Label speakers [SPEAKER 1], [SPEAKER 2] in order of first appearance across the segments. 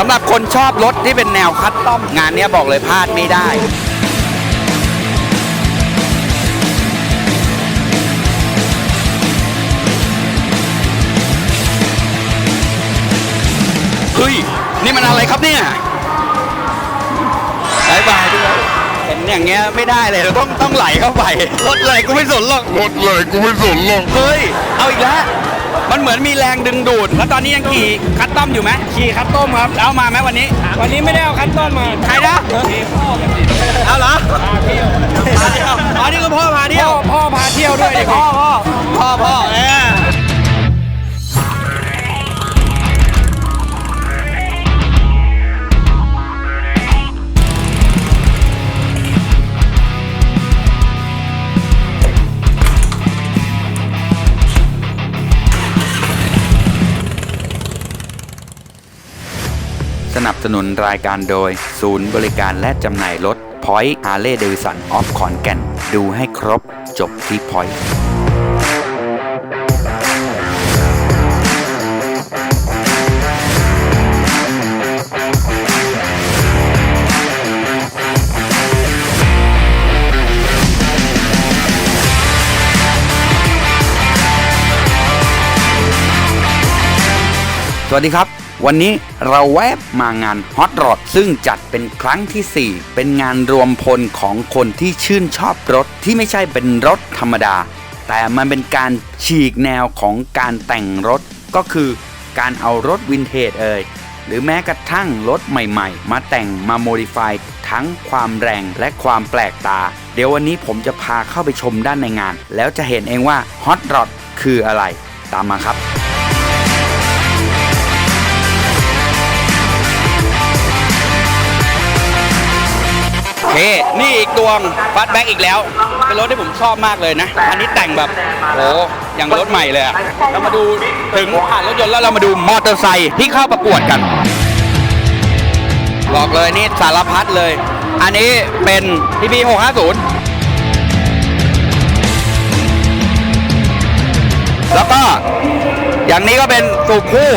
[SPEAKER 1] สำหรับคนชอบรถที่เป็นแนวคัสตอมงานเนี้ยบอกเลยพลาดไม่ได้เฮ้ยนี่มันอะไรครับเนี่ยบายบายด้วยเห็นอย่างเงี้ยไม่ได้เลยเราต้องต้องไหลเข้าไปรถไหลกูไม่สนหรอก
[SPEAKER 2] รถเลยกูไม่สนหรอก
[SPEAKER 1] เฮ้ยเอาอีกแล้ว มันเหมือนมีแรงดึงดูด แล้วตอนนี้ยังขี่คัสตอมอยู่ไหมขี่คัสตอมครับเอามาไหมวันนี้
[SPEAKER 3] วันนี้ไม่ได้เอาคันต้มมา
[SPEAKER 1] ใครนะเอาเหรอพาเที่ยวอ๋อนี่คือพ่อพาเที่ยว
[SPEAKER 3] พ่อพ่อพาเที่ยวด้วยดิ
[SPEAKER 1] พ่อพ่อพ่อพ่อเออ นับสนุนรายการโดย ศูนย์บริการและจำหน่ายรถ Point Harley Davidson of ขอนแก่น ดูให้ครบจบที่ Point สวัสดีครับ วันนี้เราแวบมางานฮอตร d ซึ่งจัดเป็นครั้งที่ 4 เป็นงานรวมพลของคนที่ชื่นชอบรถที่ไม่ใช่เป็นรถธรรมดา แต่มันเป็นการฉีกแนวของการแต่งรถก็คือการเอารถวินเทจเอ่ยหรือแม้กระทั่งรถใหม่ๆ มาแต่งมาโมดิฟายทั้งความแรงและความแปลกตา เดี๋ยววันนี้ผมจะพาเข้าไปชมด้านในงาน แล้วจะเห็นเองว่าฮอตร d คืออะไร ตามมาครับ โอเคนี่อีกดวงฟัดแบ็กอีกแล้ว เป็นรถที่ผมชอบมากเลยนะ อันนี้แต่งแบบโหอย่างรถใหม่เลยอะเรามาดูถึงผ่านรถยนต์แล้วเรามาดูมอเตอร์ไซค์ที่เข้าประกวดกัน บอกเลยนี่สารพัดเลย อันนี้เป็นทีพี650 แล้วก็อย่างนี้ก็เป็นสูบคู่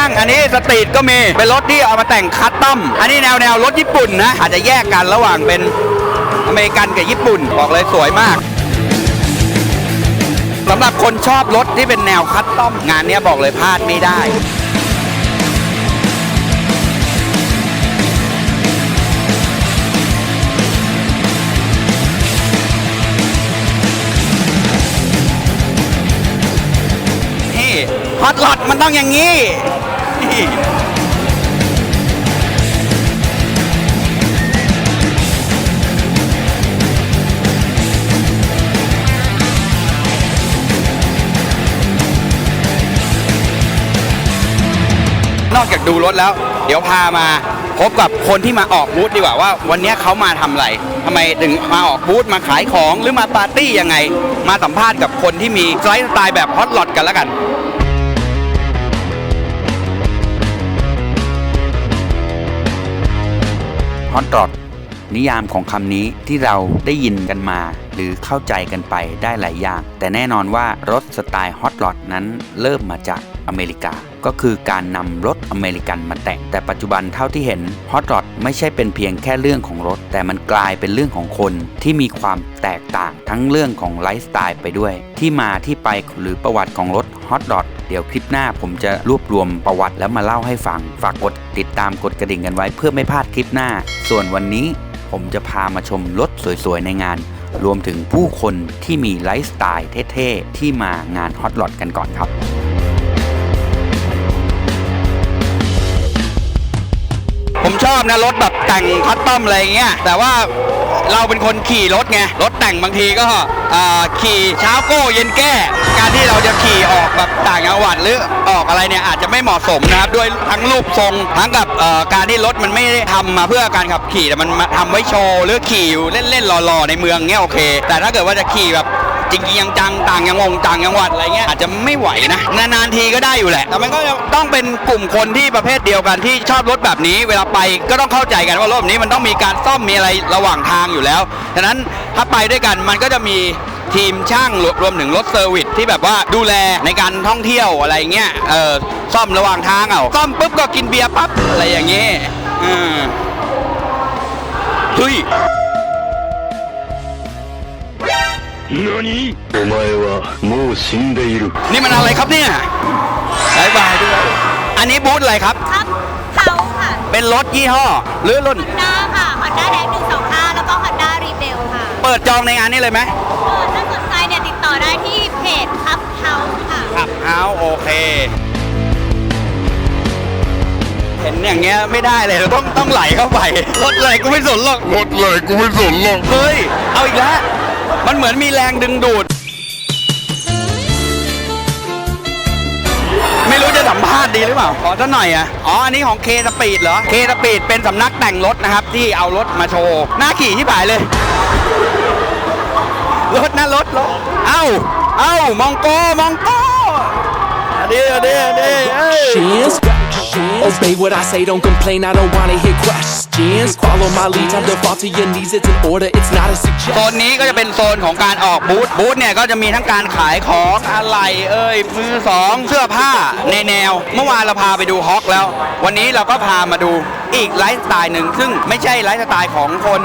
[SPEAKER 1] ั่ง อันนี้สตรีทก็มี เป็นรถที่เอามาแต่งคัสตอม อันนี้แนวแนวรถญี่ปุ่นนะ อาจจะแยกกันระหว่างเป็นอเมริกันกับญี่ปุ่น บอกเลยสวยมากสำหรับคนชอบรถที่เป็นแนวคัสตอม งานเนี้ยบอกเลยพลาดไม่ได้ อตลอดมันต้องอย่างนี้นอกจากดูรถแล้ว เดี๋ยวพามาพบกับคนที่มาออกบูธดีกว่าว่า วันนี้เขามาทำอะไรทำไมถึงมาออกบูธมาขายของหรือมาปาร์ตี้ยังไง มาสัมภาษณ์กับคนที่มีไลฟ์สไตล์แบบฮอตลอดกันแล้วกัน ฮอตรอดนิยามของคำนี้ที่เราได้ยินกันมา หรือเข้าใจกันไปได้หลายอย่าง แต่แน่นอนว่ารถสไตล์ฮอตรอดนั้นเริ่มมาจากอเมริกา ก็คือการนำรถอเมริกันมาแต่ง แต่ปัจจุบันเท่าที่เห็นฮอตรอดไม่ใช่เป็นเพียงแค่เรื่องของรถ แต่มันกลายเป็นเรื่องของคนที่มีความแตกต่างทั้งเรื่องของไลฟ์สไตล์ไปด้วย ที่มาที่ไปหรือประวัติของรถฮอตรอด เดี๋ยวคลิปหน้าผมจะรวบรวมประวัติแล้วมาเล่าให้ฟัง ฝากกดติดตามกดกระดิ่งกันไว้เพื่อไม่พลาดคลิปหน้า ส่วนวันนี้ผมจะพามาชมรถสวยๆ ในงาน รวมถึงผู้คนที่มีไลฟ์สไตล์เท่ๆ ที่มางานฮอตลอดกันก่อนครับผมชอบนะรถแบบแต่งคัสตอมอะไรเงี้ยแต่ว่าเราเป็นคนขี่รถไงรถแต่งบางทีก็อ่าขี่เช้าโก้เย็นแก้ การที่เราจะ ออกแบบต่างจังหวัดหรือออกอะไรเนี่ยอาจจะไม่เหมาะสมนะครับด้วยทั้งรูปทรงทั้งกับการที่รถมันไม่ได้ทำมาเพื่อการขับขี่แต่มันมาทำไว้โชว์หรือขี่เล่นๆหล่อๆในเมืองเงี้ยโอเค แต่ถ้าเกิดว่าจะขี่แบบจริงๆจังต่างยังงต่างจังหวัดอะไรเงี้ยอาจจะไม่ไหวนะนานๆทีก็ได้อยู่แหละ แต่มันก็ต้องเป็นกลุ่มคนที่ประเภทเดียวกันที่ชอบรถแบบนี้ เวลาไปก็ต้องเข้าใจกันว่ารถแบบนี้มันต้องมีการซ่อมมีอะไรระหว่างทางอยู่แล้วฉะนั้นถ้าไปด้วยกันมันก็จะมี ทีมช่างรวมถึงรถเซอร์วิสที่แบบว่าดูแลในการท่องเที่ยวอะไรเงี้ยเออซ่อมระหว่างทางเอาซ่อมปุ๊บก็กินเบียร์ปั๊บอะไรอย่างเงี้ยอืมเฮ้ย
[SPEAKER 2] นี่お前はもう死んでいる
[SPEAKER 1] นี่มันอะไรครับเนี่ยบายบายด้วยอันนี้บูธอะไรครับ
[SPEAKER 4] ครับเขาค่ะ
[SPEAKER 1] เป็นรถยี่ห้อหรือรุ่น
[SPEAKER 4] ฮอนด้าค่ะ
[SPEAKER 1] ฮอนด้าแดงหนึ่งสองห้าแล้วก็
[SPEAKER 4] ฮอนด้ารีเบลค่ะ เปิดจองในงานนี้เลยไหม ค่ะ
[SPEAKER 1] ครับเอาโอเค เห็นอย่างเงี้ยไม่ได้เลยเราต้องต้องไหลเข้าไปรถไหลกูไม่สนหรอก
[SPEAKER 2] รถเลยกูไม่สนหรอก
[SPEAKER 1] เฮ้ยเอาอีกแล้วมันเหมือนมีแรงดึงดูด ไม่รู้จะสัมภาษณ์ดีหรือเปล่าขอสักหน่อยอะอ๋ออันนี้ของเคสปีดเหรอเคสปีดเป็นสำนักแต่งรถนะครับ ที่เอารถมาโชว์หน้าขี่ที่ผายเลยรถนะรถรถเอ้า เอ้ามองโกมองโก อันนี้อั
[SPEAKER 5] options. Obey what I say, don't complain. I don't wanna hear questions. Follow my lead, time to fall to your knees. It's an order, it's not a
[SPEAKER 1] โซ
[SPEAKER 5] suggestion.
[SPEAKER 1] นนี้ก็จะเป็นโซนของการออกบูธบูธเนี่ยก็จะมีทั้งการขายของอะไรเอ่ยมือสองเสื้อผ้าในแนว เมื่อวานเราพาไปดูฮอกแล้ว วันนี้เราก็พามาดูอีกไลฟ์สไตล์หนึ่ง ซึ่งไม่ใช่ไลฟ์สไตล์ของคน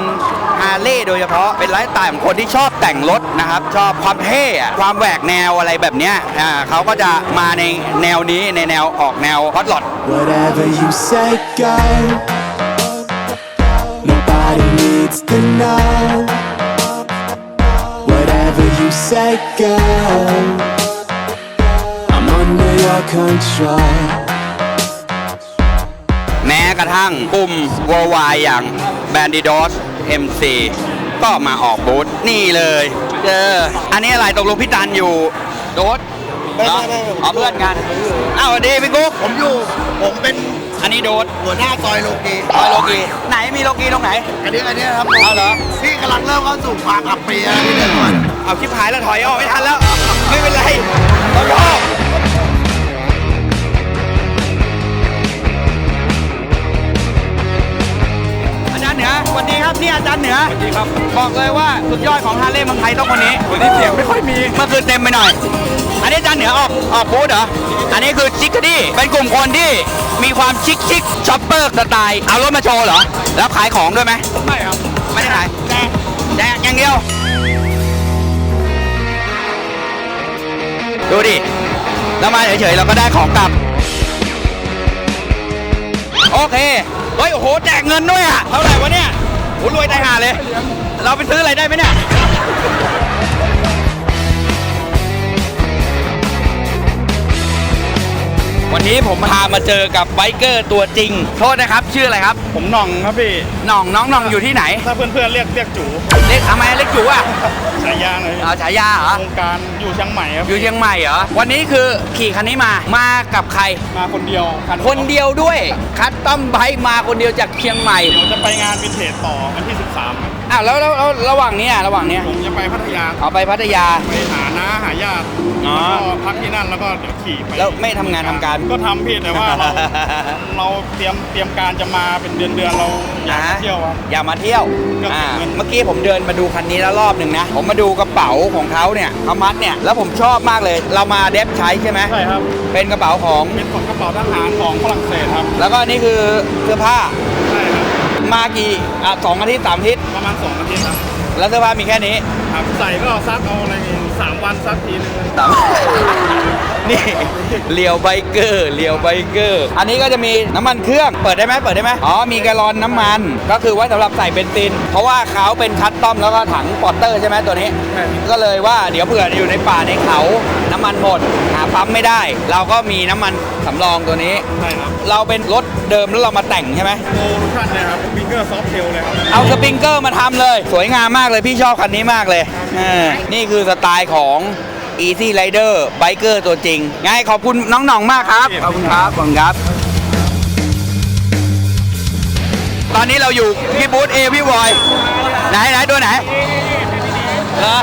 [SPEAKER 1] ฮาร์เลย์โดยเฉพาะเป็นไลฟ์สไตล์ของคนที่ชอบแต่งรถนะครับ ชอบความเท่อะความแหวกแนวอะไรแบบเนี้ยอ่าเขาก็จะมาในแนวนี้ในแนวออกแนวฮอตหลอด
[SPEAKER 5] Whatever you say, go. Nobody needs to know. Whatever you say, go. I'm under your control.
[SPEAKER 1] แม้กระทั่งกลุ่ม worldwide อย่าง Bandidos MC ก็มาออกบูธนี่เลยเจออันนี้อะไรตกลงพี่ตันอยู่โดด
[SPEAKER 3] ไม่ไม่ไม่
[SPEAKER 1] อ๋อเพื่อนกัน อ้าวสวัสดีพี่กุ๊ก
[SPEAKER 6] ผมอยู่ผมเป็น
[SPEAKER 1] อันนี้โดด
[SPEAKER 6] หัวหน้าซอยโลกี
[SPEAKER 1] ซอยโลกีไหนมีโลกีตรงไหน
[SPEAKER 6] อันนี้อันนี้ครับ
[SPEAKER 1] เอาเหรอ
[SPEAKER 6] ที่กำลังเริ่มเข้าสู่ความอับปีแล้วพี่เดินก่อน
[SPEAKER 1] เอาชิบหายแล้วถอยออกไม่ทันแล้ว ไม่เป็นไรเราชอบ นี่อาจารย์เหนือ สวัสดีครับ บอกเลยว่าสุดยอดของฮาร์เลย์เมืองไทยต้องคนนี้วันนี้เสียงไม่ค่อยมี เมื่อคืนเต็มไปหน่อย อันนี้อาจารย์เหนือออกออกบูธเหรอ อันนี้คือชิคกี้เป็นกลุ่มคนที่มีความชิคชิคช็อปเปอร์สไตล์เอารถมาโชว์เหรอ แล้วขายของด้วยไหมไม่ครับ ไม่ได้ขายแจกแจกอย่างเดียว ดูดิเรามาเฉยๆเราก็ได้ของกลับโอเค เฮ้ย โอ้โห แจกเงินด้วยอะ เท่าไหร่วะเนี่ย โอ้รวยตายหาเลย เราไปซื้ออะไรได้ไหมเนี่ย วันนี้ผมพามาเจอกับไบเกอร์ตัวจริง โทษนะครับ ชื่ออะไรครับ
[SPEAKER 3] ผมหน่องครับพี่
[SPEAKER 1] หน่องน้องหน่องอยู่ที่ไหน
[SPEAKER 3] ถ้าเพื่อนๆเรียกเรียกจู
[SPEAKER 1] เล็กทำไมเล็กจูอะ
[SPEAKER 3] ฉายาเลย
[SPEAKER 1] เอาฉายาเหรอ
[SPEAKER 3] วงการอยู่เชียงใหม่ครับ
[SPEAKER 1] อยู่เชียงใหม่เหรอวันนี้คือขี่คันนี้มามากับใคร
[SPEAKER 3] มาคนเดียวคัน
[SPEAKER 1] คนเดียวด้วยคัสตอมไบค์มาคนเดียวจากเชียงใหม่
[SPEAKER 3] เดี๋ยวจะไปงานวินเทจต่อวันที่ 13ครับ
[SPEAKER 1] อ้าวแล้วแล้วแล้วระหว่างเนี้ยระหว่างเนี้ย
[SPEAKER 3] ผมจะไปพัทยา
[SPEAKER 1] เอาไปพัทยา
[SPEAKER 3] ไปหาน้าหาญาติ
[SPEAKER 1] อ๋อ
[SPEAKER 3] แล้วก็พักที่นั่นแล้วก็เดี๋ยวขี่ไป
[SPEAKER 1] แล้วไม่ทำงานทำการ
[SPEAKER 3] ก็ทำพี่แต่ว่าเรา เราเตรียมเตรียมการจะมาเป็นเดือนเดือนๆเราอยากมาเที่ยวครับ
[SPEAKER 1] อยากมาเที่ยว
[SPEAKER 3] ก็
[SPEAKER 1] อ่า
[SPEAKER 3] เก็บเงิน
[SPEAKER 1] เมื่อกี้ผมเดินมาดูคันนี้แล้วรอบหนึ่งนะ ผมมาดูกระเป๋าของเขาเนี่ยเขามัดเนี่ย แล้วผมชอบมากเลย เรามาเดฟใช้ใช่ไหม
[SPEAKER 3] ใช่ครับ
[SPEAKER 1] เป็นกระเป๋าของ
[SPEAKER 3] เป็นของกระเป๋าทหารของฝรั่งเศสครับ
[SPEAKER 1] แล้วก็นี่คือเสื้อผ้า
[SPEAKER 3] ใช่ครับ
[SPEAKER 1] มากี่อะสองอาทิตย์สามอาทิตย์
[SPEAKER 3] ประมาณสองอาทิตย์ครับ
[SPEAKER 1] แล้วเสื้อผ้ามีแค่นี้
[SPEAKER 3] ครับใส่ก็ซักเอาอะไรอย่างงี้สามวันซักทีนึง
[SPEAKER 1] สาม นี่เลียวไบเกอร์เลียวไบเกอร์ อันนี้ก็จะมีน้ำมันเครื่องเปิดได้ไหมเปิดได้ไหมอ๋อมีแกลลอนน้ำมัน ก็คือไว้สำหรับใส่เบนซิน เพราะว่าเขาเป็นคัสตอมแล้วก็ถังปอตเตอร์ใช่ไหมตัวนี้ ก็เลยว่าเดี๋ยวเผื่ออยู่ในป่าในเขาน้ำมันหมดหาปั๊มไม่ได้ เราก็มีน้ำมันสำรองตัวนี้
[SPEAKER 3] ใช่ครับ
[SPEAKER 1] เราเป็นรถเดิมแล้วเรามาแต่งใช่ไหม
[SPEAKER 3] โมทุกท่านเลยครับวิงเกอร์ซอฟเทลเลยครับ
[SPEAKER 1] เอาสปริงเกอร์มาทำเลย สวยงามมากเลยพี่ชอบคันนี้มากเลยเออนี่คือสไตล์ของ Easy Rider Biker ตัวจริงไงขอบคุณน้องหน่องมากครับ ขอบคุณครับ ขอบคุณครับ ตอนนี้เราอยู่ที่บูธเอพี่บอย ไหนไหนตัวไหนเหรอ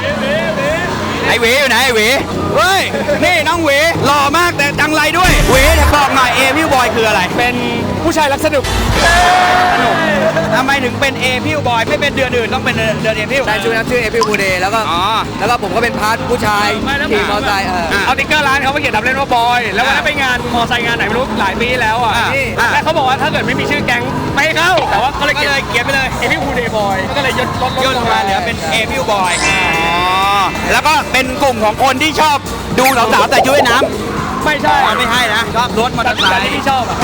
[SPEAKER 1] ไอหวีอยู่ไหนไอหวี เฮ้ย นี่น้องหวีหล่อมากแต่จังไรด้วยหวีแต่บอกหน่อยเอพิวบอยคืออะไร
[SPEAKER 7] เป็นผู้ชายรักสนุก
[SPEAKER 1] ทำไมถึงเป็นเอพิวบอยไม่เป็นเดือนอื่นต้องเป็นเดือนเอพิว
[SPEAKER 8] ใช่ชื่อนั้นชื่อเอพิวบูเดย์แล้วก็
[SPEAKER 1] อ๋อ
[SPEAKER 8] แล้วก็ผมก็เป็นพาร์ทผู้ชาย
[SPEAKER 7] ไม่แล้ว
[SPEAKER 8] ขี่มอเตอร์ไซค์เออ
[SPEAKER 1] อะ
[SPEAKER 7] เอาติ๊กเกอร์ร้านเขาไปเขียนทำเล่นว่าบอย แล้ววันนั้นไปงานมอไซค์งานไหนไม่รู้หลายปีแล้วอะ
[SPEAKER 1] อะ
[SPEAKER 7] นี่
[SPEAKER 1] อะ
[SPEAKER 7] แล้วเขาบอกว่าถ้าเกิดไม่มีชื่อแก๊ง ไม่ให้เข้าแต่ว่าก็เลย
[SPEAKER 1] ก็เลยเขียนไปเลย
[SPEAKER 7] เอพิวูเดย์บอยก็เลยยดลด
[SPEAKER 1] ย่นลงมาเหลือเป็นเอพิวบอยอ๋อแล้วก็เป็นกลุ่มของคนที่ชอบดูสาวๆแต่ช่วยน้ำ
[SPEAKER 7] ไม่ใช่
[SPEAKER 1] อ๋อไม่ให้นะชอบรถมอเตอร์ไซ
[SPEAKER 7] แต่
[SPEAKER 1] ค์
[SPEAKER 7] ที่พี่ชอบอะ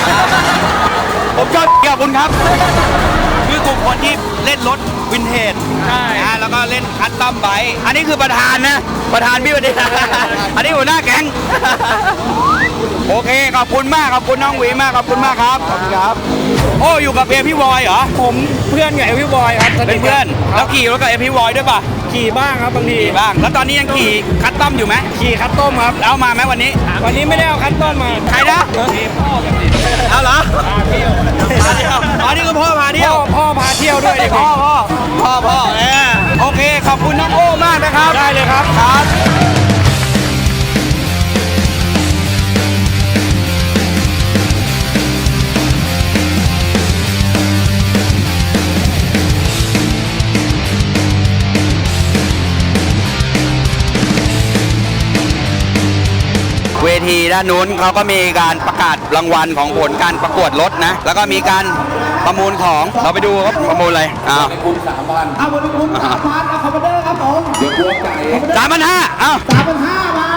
[SPEAKER 1] ผมชอบขอบคุณครับคือกลุ่มคนที่เล่นรถวินเทจ
[SPEAKER 7] ใช่
[SPEAKER 1] นะแล้วก็เล่นคัสตอมไบค์อันนี้คือประธานนะ ประธานพี่ประเดชอันนี้หัวหน้าแก๊งโอเค ขอบคุณมาก ขอบคุณน้องหวีมาก ขอบคุณมากครับ ขอบคุณครับ โอ้อยู่กับเอพี่วอยเหรอ
[SPEAKER 7] ผมเพื่อนกับเอพิวบอยครับส
[SPEAKER 1] เป็นเพื่อนแล้วขี่รถกับเอพี่วอยด้วยป่ะ
[SPEAKER 7] ขี่บ้างครับบางที
[SPEAKER 1] ขี่บ้าง แล้วตอนนี้ยังขี่คัสตอมอยู่ไหม
[SPEAKER 7] ขี่คัสต้มครับ
[SPEAKER 1] แล้วเอามาไหมวันนี้
[SPEAKER 7] วันนี้ไม่ได้เอาคัสต้มมา
[SPEAKER 1] ใครนะ
[SPEAKER 7] พ่อแบบนี้
[SPEAKER 1] เอาเหรอพาเที่ยวอ๋อนี่คือพ่อพาเที่ยว
[SPEAKER 7] พ่อพ่อพาเที่ยวด้วยดิ
[SPEAKER 1] พ่อพ่อพ่อพ่อเออโอเค ขอบคุณน้องโอ้มากนะครับ
[SPEAKER 7] ได้เลยครับ
[SPEAKER 1] ครับ เวทีด้านนู้นเขาก็มีการประกาศรางวัลของผลการประกวดรถนะ แล้วก็มีการประมูลของเราไปดูครับประมูลอะไรอ้าวสามพันเอาบริคุณสามพันเอาคอมพิวเตอร์ครับผมเดี๋ยวกลัวไก่สามพันห้าเอ้าสามพันห้ามา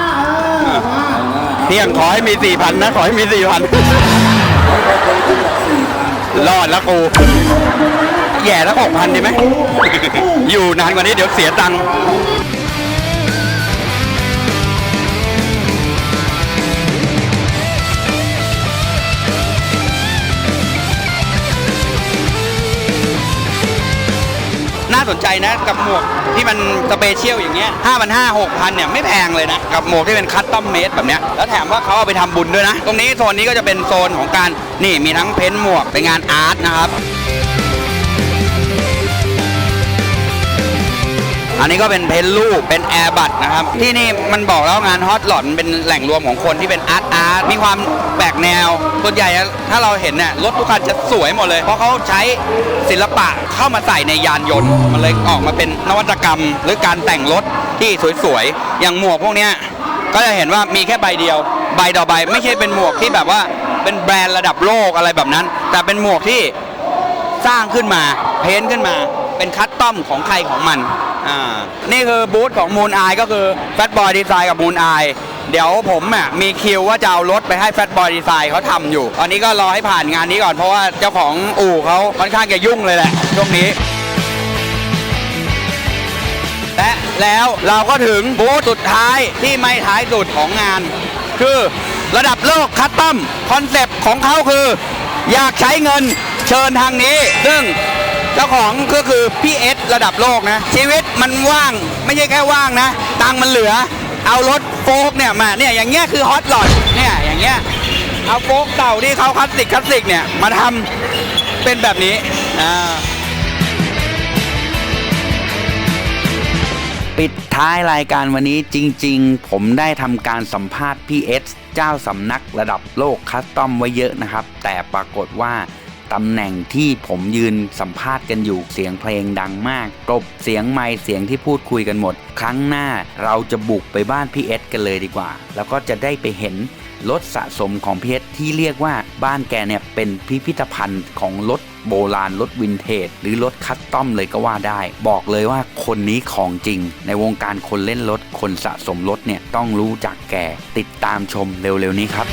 [SPEAKER 1] เที่ยงขอให้มีสี่พันนะขอให้มีสี่พันรอดแล้วกูแย่แล้วหกพันดีไหมอยู่นานกว่านี้เดี๋ยวเสียตังค์ สนใจนะ กับหมวกที่มันสเปเชียลอย่างเงี้ยห้าพันห้าหกพันเนี่ยไม่แพงเลยนะกับหมวกที่เป็นคัสตอมเมดแบบเนี้ยแล้วแถมว่าเขาเอาไปทำบุญด้วยนะ ตรงนี้โซนนี้ก็จะเป็นโซนของการนี่มีทั้งเพ้นท์หมวกเป็นงานอาร์ตนะครับ นี้ก็เป็นเพนท์รูปเป็นแอร์บัตนะครับ ที่นี่มันบอกแล้วงานฮอตหลอนเป็นแหล่งรวมของคนที่เป็นอาร์ตอาร์ตมีความแปลกแนวส่วนใหญ่ถ้าเราเห็นเนี่ยรถทุกคันจะสวยหมดเลย เพราะเขาใช้ศิลปะเข้ามาใส่ในยานยนต์มันเลยออกมาเป็นนวัตกรรม หรือการแต่งรถที่สวยๆอย่างหมวกพวกเนี้ยก็จะเห็นว่ามีแค่ใบเดียว ใบต่อใบไม่ใช่เป็นหมวกที่แบบว่าเป็นแบรนด์ระดับโลกอะไรแบบนั้น แต่เป็นหมวกที่สร้างขึ้นมา เพ้นขึ้นมา เป็นคัสตอมของใครของมัน อ่านี่คือบูธของ Moon Eye ก็คือ Fat Boy Design กับ Moon Eye เดี๋ยวผมอะมีคิวว่าจะเอารถไปให้ Fat Boy Design เขาทำอยู่ ตอนนี้ก็รอให้ผ่านงานนี้ก่อนเพราะว่าเจ้าของอู่เขาค่อนข้างจะยุ่งเลยแหละช่วงนี้ และแล้วเราก็ถึงบูธสุดท้ายที่ไม่ท้ายสุดของงาน คือระดับโลกคัสตอมคอนเซปต์ของเขาคือ อยากใช้เงินเชิญทางนี้ ซึ่งเจ้าของก็คือพี่เอสระดับโลกนะ ชีวิต มันว่างไม่ใช่แค่ว่างนะ ตังมันเหลือ เอารถโฟกเนี่ยมาเนี่ยอย่างเงี้ยคือฮอตหลอดเนี่ยอย่างเงี้ยเอาโฟกเต่าที่เขาคลาสสิกคลาสสิกเนี่ยมาทำเป็นแบบนี้อ่าปิดท้ายรายการวันนี้จริง ๆ ผมได้ทำการสัมภาษณ์พี่เอสเจ้าสำนักระดับโลกคัสตอมไว้เยอะนะครับ แต่ปรากฏว่า ตำแหน่งที่ผมยืนสัมภาษณ์กันอยู่เสียงเพลงดังมากกลบเสียงไมค์เสียงที่พูดคุยกันหมด ครั้งหน้าเราจะบุกไปบ้านพี่เอสกันเลยดีกว่า แล้วก็จะได้ไปเห็นรถสะสมของพี่เอสที่เรียกว่าบ้านแกเนี่ยเป็นพิพิธภัณฑ์ของรถโบราณรถวินเทจ หรือรถคัสตอมเลยก็ว่าได้ บอกเลยว่าคนนี้ของจริง ในวงการคนเล่นรถคนสะสมรถเนี่ยต้องรู้จักแกติดตามชมเร็วๆนี้ครับ